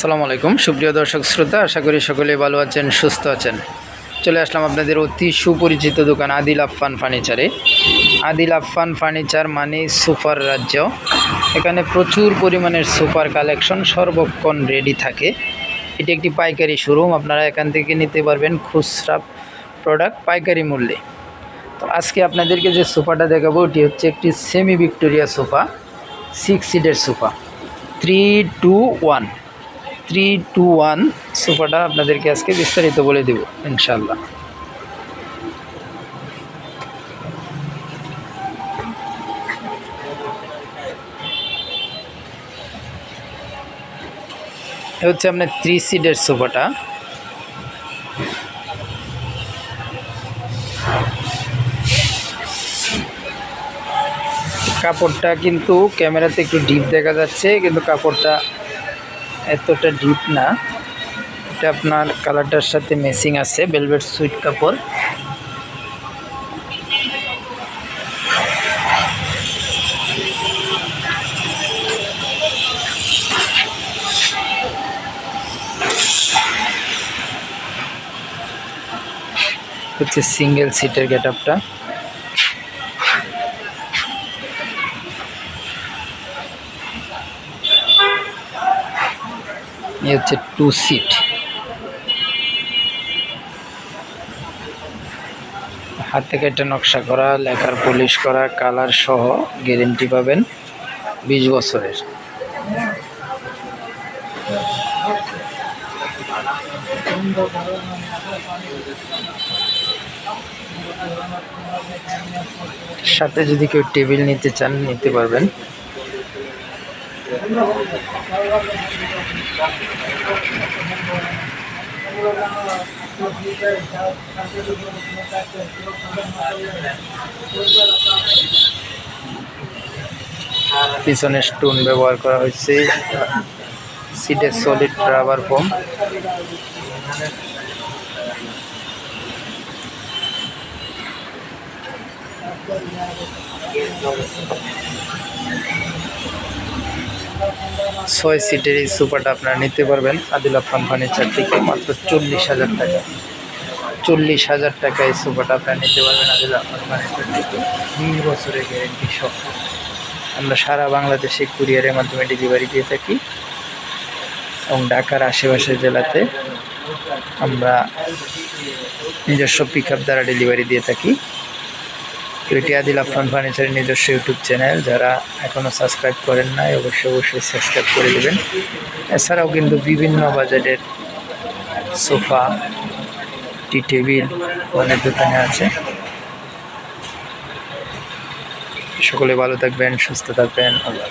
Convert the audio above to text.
সালামু আলাইকুম। সুপ্রিয় দর্শক শ্রোতা, আশা করি সকলে ভালো আছেন, সুস্থ আছেন। চলে আসলাম আপনাদের অতি সুপরিচিত দোকান, আদিল আফফান ফার্নিচারে। আদিল আফফান ফার্নিচার মানে সুপার রাজ্য। এখানে প্রচুর পরিমাণের সুপার কালেকশন সর্বক্ষণ রেডি থাকে। এটি একটি পাইকারি শোরুম আপনারা এখান থেকে নিতে পারবেন খুচরা প্রোডাক্ট পাইকারি মূল্যে। তো আজকে আপনাদেরকে যে সোফাটা দেখাবো ওটি হচ্ছে একটি সেমি ভিক্টোরিয়া সোফা সিক্স সিটের sofa three two one three two one সোফাটা আপনাদেরকে আজকে বিস্তারিত বলে দেব ইনশাল্লাহ হচ্ছে আপনার থ্রি সিটের সোফাটা। কাপড়টা কিন্তু ক্যামেরাতে একটু ডিপ দেখা যাচ্ছে, কিন্তু কাপড়টা এতটা ডিপ না। এটা আপনার কালারটার সাথে মেসিং আছে ভেলভেট সুইট কাপড়। হচ্ছে সিঙ্গেল সিটের গেট আপটা এই হচ্ছে টু সিট হাতে কেটে নকশা করা, লেখার পলিশ করা কালার সহ গ্যারেন্টি পাবেন বিশ বছরের। সাথে যদি কেউ টেবিল নিতে চান, নিতে পারবেন। পিছনে স্টোন ব্যবহার করা হয়েছে। সিটের সলিড রাবার ফোম ছয় সিটের এই সোফাটা আপনারা নিতে পারবেন। আদিল আফান ফার্নিচার থেকে মাত্র চল্লিশ হাজার টাকা। চল্লিশ হাজার টাকা এই সোফাটা আপনারা নিতে পারবেন আদিল আফান ফার্নিচার থেকে। বিশ বছরের গ্যারেন্টি সহ। আমরা সারা বাংলাদেশে কুরিয়ারের মাধ্যমে ডেলিভারি দিয়ে থাকি। এবং ঢাকার আশেপাশের জেলাতে আমরা নিজস্ব পিক আপ দ্বারা ডেলিভারি দিয়ে থাকি। এটি আদিল আফরান ফার্নিচারের নিজস্ব ইউটিউব চ্যানেল। যারা এখনও সাবস্ক্রাইব করেন নাই, অবশ্যই অবশ্যই সাবস্ক্রাইব করে দেবেন। এছাড়াও কিন্তু বিভিন্ন বাজেটের সোফা, টি টেবিল অনেক দোকানে আছে। সকলে ভালো থাকবেন, সুস্থ থাকবেন, আল্লাহ